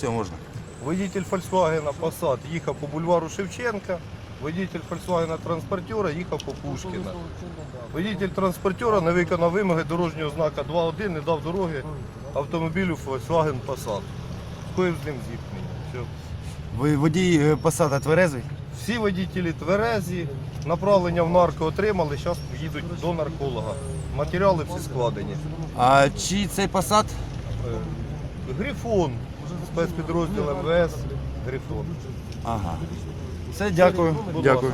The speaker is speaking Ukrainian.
Все, можна. Водитель Volkswagen Passat їхав по бульвару Шевченка, водитель Volkswagen транспортера їхав по Пушкіна. Водитель транспортера не виконав вимоги дорожнього знака 2.1, не дав дороги автомобілю Volkswagen Passat. Скоїв з ним зіткнення. Ви водій е, Passat тверезий? Всі водителі тверезі, направлення в нарко отримали, зараз їдуть до нарколога. Матеріали всі складені. А чий цей Passat? Е, Грифон, спецпідрозділ МВС, Грифон. Ага. Все, дякую. Дякую.